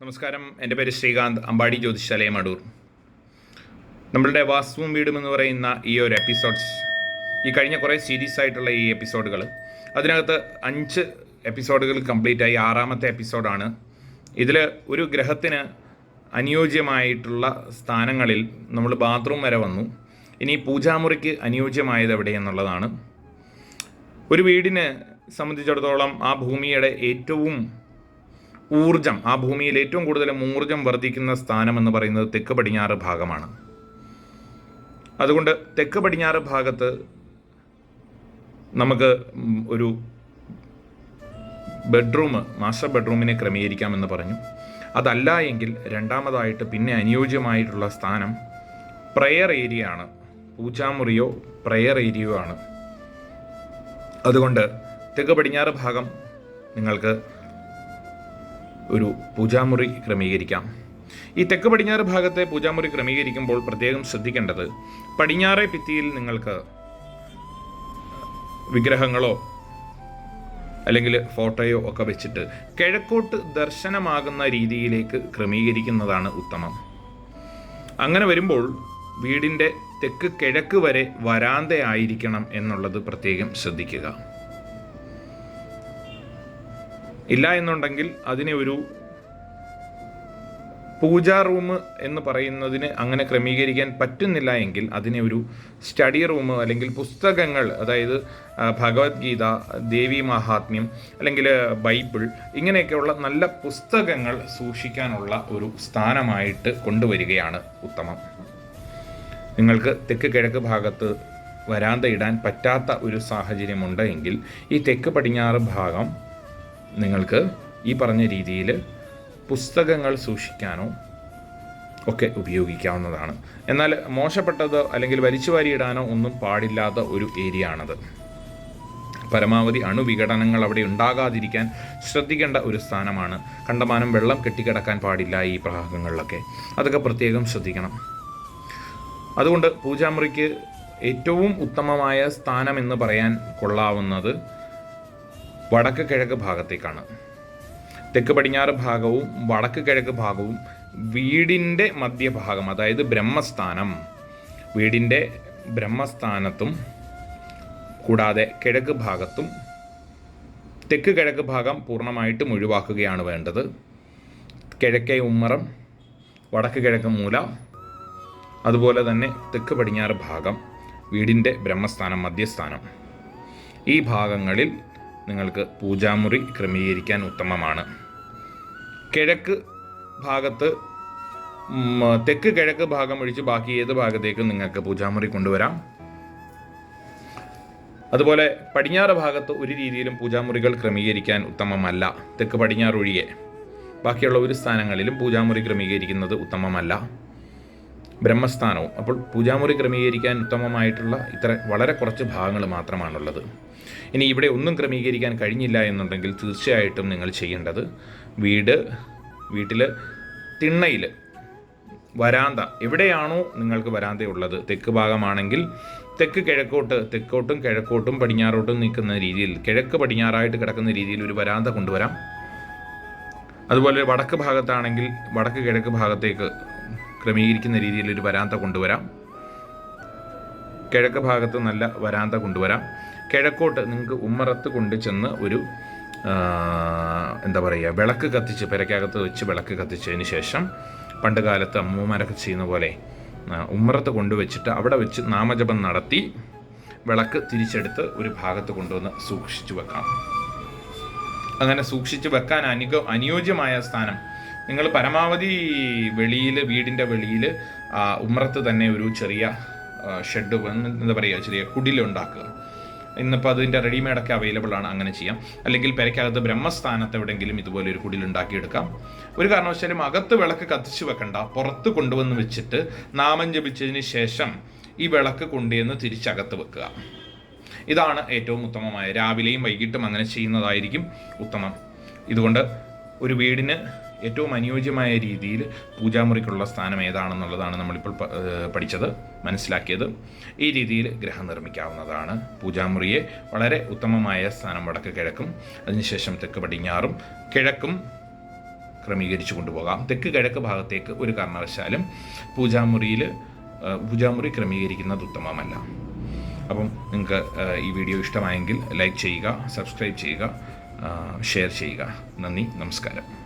നമസ്കാരം. എന്റെ പേര് ശ്രീകാന്ത് അമ്പാടി ജ്യോതിഷാലയം അടൂർ. നമ്മളുടെ വാസ്തുവും വീടും എന്ന് പറയുന്ന ഈ ഒരു എപ്പിസോഡ്സ് ഈ കഴിഞ്ഞ കുറേ സീരീസ് ആയിട്ടുള്ള ഈ എപ്പിസോഡുകൾ അതിനകത്ത് അഞ്ച് എപ്പിസോഡുകൾ കംപ്ലീറ്റ് ആയി ആറാമത്തെ എപ്പിസോഡാണ് ഇതിൽ ഒരു ഗ്രഹത്തിന് അനുയോജ്യമായിട്ടുള്ള സ്ഥാനങ്ങളിൽ നമ്മൾ ബാത്റൂം വരെ വന്നു. ഇനി പൂജാമുറിക്ക് അനുയോജ്യമായത് എവിടെയെന്നുള്ളതാണ് ഒരു വീടിനെ സംബന്ധിച്ചിടത്തോളം ആ ഭൂമിയുടെ ഏറ്റവും ഊർജം ആ ഭൂമിയിൽ ഏറ്റവും കൂടുതൽ ഊർജം വർദ്ധിക്കുന്ന സ്ഥാനം എന്ന് പറയുന്നത് തെക്ക് പടിഞ്ഞാറ് ഭാഗമാണ്. അതുകൊണ്ട് തെക്ക് പടിഞ്ഞാറ് ഭാഗത്ത് നമുക്ക് ഒരു ബെഡ്റൂം മാസ്റ്റർ ബെഡ്റൂമിനെ ക്രമീകരിക്കാമെന്ന് പറഞ്ഞു. അതല്ല എങ്കിൽ രണ്ടാമതായിട്ട് പിന്നെ അനുയോജ്യമായിട്ടുള്ള സ്ഥാനം പ്രയർ ഏരിയ ആണ്. പൂജാമുറിയോ പ്രയർ ഏരിയയോ ആണ്. അതുകൊണ്ട് തെക്ക് പടിഞ്ഞാറ് ഭാഗം നിങ്ങൾക്ക് ഒരു പൂജാമുറി ക്രമീകരിക്കാം. ഈ തെക്ക് പടിഞ്ഞാറ് ഭാഗത്തെ പൂജാമുറി ക്രമീകരിക്കുമ്പോൾ പ്രത്യേകം ശ്രദ്ധിക്കേണ്ടത് പടിഞ്ഞാറേ ഭിത്തിയിൽ നിങ്ങൾക്ക് വിഗ്രഹങ്ങളോ അല്ലെങ്കിൽ ഫോട്ടോയോ ഒക്കെ വെച്ചിട്ട് കിഴക്കോട്ട് ദർശനമാകുന്ന രീതിയിലേക്ക് ക്രമീകരിക്കുന്നതാണ് ഉത്തമം. അങ്ങനെ വരുമ്പോൾ വീടിന്റെ തെക്ക് കിഴക്ക് വരെ വരാന്തയായിരിക്കണം എന്നുള്ളത് പ്രത്യേകം ശ്രദ്ധിക്കുക. ഇല്ല എന്നുണ്ടെങ്കിൽ അതിനെ ഒരു പൂജാ റൂം എന്ന് പറയുന്നതിന് അങ്ങനെ ക്രമീകരിക്കാൻ പറ്റുന്നില്ല എങ്കിൽ അതിനെ ഒരു സ്റ്റഡി റൂം അല്ലെങ്കിൽ പുസ്തകങ്ങൾ അതായത് ഭഗവത്ഗീത ദേവി മഹാത്മ്യം അല്ലെങ്കിൽ ബൈബിൾ ഇങ്ങനെയൊക്കെയുള്ള നല്ല പുസ്തകങ്ങൾ സൂക്ഷിക്കാനുള്ള ഒരു സ്ഥാനമായിട്ട് കൊണ്ടുവരികയാണ് ഉത്തമം. നിങ്ങൾക്ക് തെക്ക് കിഴക്ക് ഭാഗത്ത് വരാന്ത ഇടാൻ പറ്റാത്ത ഒരു സാഹചര്യമുണ്ട് എങ്കിൽ ഈ തെക്ക് പടിഞ്ഞാറ് ഭാഗം നിങ്ങൾക്ക് ഈ പറഞ്ഞ രീതിയിൽ പുസ്തകങ്ങൾ സൂക്ഷിക്കാനോ ഒക്കെ ഉപയോഗിക്കാവുന്നതാണ്. എന്നാൽ മോശപ്പെട്ടത് അല്ലെങ്കിൽ വലിച്ചു ഇടാനോ ഒന്നും പാടില്ലാത്ത ഒരു ഏരിയ ആണത് പരമാവധി അണുവിഘടനങ്ങൾ അവിടെ ഉണ്ടാകാതിരിക്കാൻ ശ്രദ്ധിക്കേണ്ട ഒരു സ്ഥാനമാണ്. കണ്ടമാനം വെള്ളം കെട്ടിക്കിടക്കാൻ പാടില്ല ഈ ഭാഗങ്ങളിലൊക്കെ അതൊക്കെ പ്രത്യേകം ശ്രദ്ധിക്കണം. അതുകൊണ്ട് പൂജാമുറിക്ക് ഏറ്റവും ഉത്തമമായ സ്ഥാനം എന്ന് പറയാൻ കൊള്ളാവുന്നത് വടക്ക് കിഴക്ക് ഭാഗത്തേക്കാണ്. തെക്ക് പടിഞ്ഞാറ് ഭാഗവും വടക്ക് കിഴക്ക് ഭാഗവും വീടിന്റെ മധ്യഭാഗം അതായത് ബ്രഹ്മസ്ഥാനം. വീടിന്റെ ബ്രഹ്മസ്ഥാനത്തും കൂടാതെ കിഴക്ക് ഭാഗത്തും തെക്ക് കിഴക്ക് ഭാഗം പൂർണമായിട്ടും ഒഴിവാക്കുകയാണ് വേണ്ടത്. കിഴക്കേ ഉമ്മറം വടക്ക് കിഴക്ക് മൂല അതുപോലെ തന്നെ തെക്ക് പടിഞ്ഞാറ് ഭാഗം വീടിന്റെ ബ്രഹ്മസ്ഥാനം മധ്യസ്ഥാനം. ഈ ഭാഗങ്ങളിൽ നിങ്ങൾക്ക് പൂജാമുറി ക്രമീകരിക്കാൻ ഉത്തമമാണ്. കിഴക്ക് ഭാഗത്ത് തെക്ക് കിഴക്ക് ഭാഗം ഒഴിച്ച് ബാക്കി ഏത് ഭാഗത്തേക്കും നിങ്ങൾക്ക് പൂജാമുറി കൊണ്ടുവരാം. അതുപോലെ പടിഞ്ഞാറ് ഭാഗത്ത് ഒരു രീതിയിലും പൂജാമുറികൾ ക്രമീകരിക്കാൻ ഉത്തമമല്ല. തെക്ക് പടിഞ്ഞാറ് ഒഴികെ ബാക്കിയുള്ള ഒരു സ്ഥാനങ്ങളിലും പൂജാമുറി ക്രമീകരിക്കുന്നത് ഉത്തമമല്ല. ബ്രഹ്മസ്ഥാനവും. അപ്പോൾ പൂജാമുറി ക്രമീകരിക്കാൻ ഉത്തമമായിട്ടുള്ള ഇത്ര വളരെ കുറച്ച് ഭാഗങ്ങൾ മാത്രമാണുള്ളത്. ഇനി ഇവിടെ ഒന്നും ക്രമീകരിക്കാൻ കഴിഞ്ഞില്ല എന്നുണ്ടെങ്കിൽ തീർച്ചയായിട്ടും നിങ്ങൾ ചെയ്യേണ്ടത് വീട് വീട്ടിൽ തിണ്ണയിൽ വരാന്ത. എവിടെയാണോ നിങ്ങൾക്ക് വരാന്തയുള്ളത്. തെക്ക് ഭാഗമാണെങ്കിൽ തെക്ക് കിഴക്കോട്ട് തെക്കോട്ടും കിഴക്കോട്ടും പടിഞ്ഞാറോട്ടും നിൽക്കുന്ന രീതിയിൽ കിഴക്ക് പടിഞ്ഞാറായിട്ട് കിടക്കുന്ന രീതിയിൽ ഒരു വരാന്ത കൊണ്ടുവരാം. അതുപോലെ വടക്ക് ഭാഗത്താണെങ്കിൽ വടക്ക് കിഴക്ക് ഭാഗത്തേക്ക് ക്രമീകരിക്കുന്ന രീതിയിൽ ഒരു വരാന്ത കൊണ്ടുവരാം. കിഴക്ക് ഭാഗത്ത് നല്ല വരാന്ത കൊണ്ടുവരാം. കിഴക്കോട്ട് നിങ്ങൾക്ക് ഉമ്മറത്ത് കൊണ്ട് ചെന്ന് ഒരു എന്താ പറയുക വിളക്ക് കത്തിച്ച് പെരക്കകത്ത് വെച്ച് വിളക്ക് കത്തിച്ചതിന് ശേഷം പണ്ട് കാലത്ത് അമ്മൂമാരൊക്കെ ചെയ്യുന്ന പോലെ ഉമ്മറത്ത് കൊണ്ടുവച്ചിട്ട് അവിടെ വെച്ച് നാമജപം നടത്തി വിളക്ക് തിരിച്ചെടുത്ത് ഒരു ഭാഗത്ത് കൊണ്ടുവന്ന് സൂക്ഷിച്ചു വെക്കാം. അങ്ങനെ സൂക്ഷിച്ചു വെക്കാൻ അനുക അനുയോജ്യമായ സ്ഥാനം നിങ്ങൾ പരമാവധി വെളിയിൽ വീടിന്റെ വെളിയിൽ ഉമ്മറത്ത് തന്നെ ഒരു ചെറിയ ഷെഡ് എന്താ പറയുക ചെറിയ കുടിലുണ്ടാക്കുക ഇന്നിപ്പോൾ അതിന്റെ റെഡിമെയ്ഡൊക്കെ അവൈലബിൾ ആണ് അങ്ങനെ ചെയ്യാം. അല്ലെങ്കിൽ പെരയ്ക്കകത്ത് ബ്രഹ്മസ്ഥാനത്ത് എവിടെയെങ്കിലും ഇതുപോലെ ഒരു കുടിലുണ്ടാക്കിയെടുക്കാം ഒരു കാരണവശാലും അകത്ത് വിളക്ക് കത്തിച്ചു വെക്കണ്ട പുറത്ത് കൊണ്ടുവന്ന് വെച്ചിട്ട് നാമം ജപിച്ചതിന് ശേഷം ഈ വിളക്ക് കൊണ്ടുവന്ന് തിരിച്ചകത്ത് വെക്കുക. ഇതാണ് ഏറ്റവും ഉത്തമമായ. രാവിലെയും വൈകിട്ടും അങ്ങനെ ചെയ്യുന്നതായിരിക്കും ഉത്തമം. ഇതുകൊണ്ട് ഒരു വീടിന് ഏറ്റവും അനുയോജ്യമായ രീതിയിൽ പൂജാമുറിക്കുള്ള സ്ഥാനം ഏതാണെന്നുള്ളതാണ് നമ്മളിപ്പോൾ പഠിച്ചത് മനസ്സിലാക്കിയത്. ഈ രീതിയിൽ ഗ്രഹം നിർമ്മിക്കാവുന്നതാണ്. പൂജാമുറിയെ വളരെ ഉത്തമമായ സ്ഥാനം വടക്ക് കിഴക്കും അതിനുശേഷം തെക്ക് പടിഞ്ഞാറും കിഴക്കും ക്രമീകരിച്ചു കൊണ്ടുപോകാം. തെക്ക് കിഴക്ക് ഭാഗത്തേക്ക് ഒരു കാരണവശാലും പൂജാമുറിയിൽ പൂജാമുറി ക്രമീകരിക്കുന്നത് ഉത്തമമല്ല. അപ്പം നിങ്ങൾക്ക് ഈ വീഡിയോ ഇഷ്ടമായെങ്കിൽ ലൈക്ക് ചെയ്യുക സബ്സ്ക്രൈബ് ചെയ്യുക ഷെയർ ചെയ്യുക. നന്ദി നമസ്കാരം.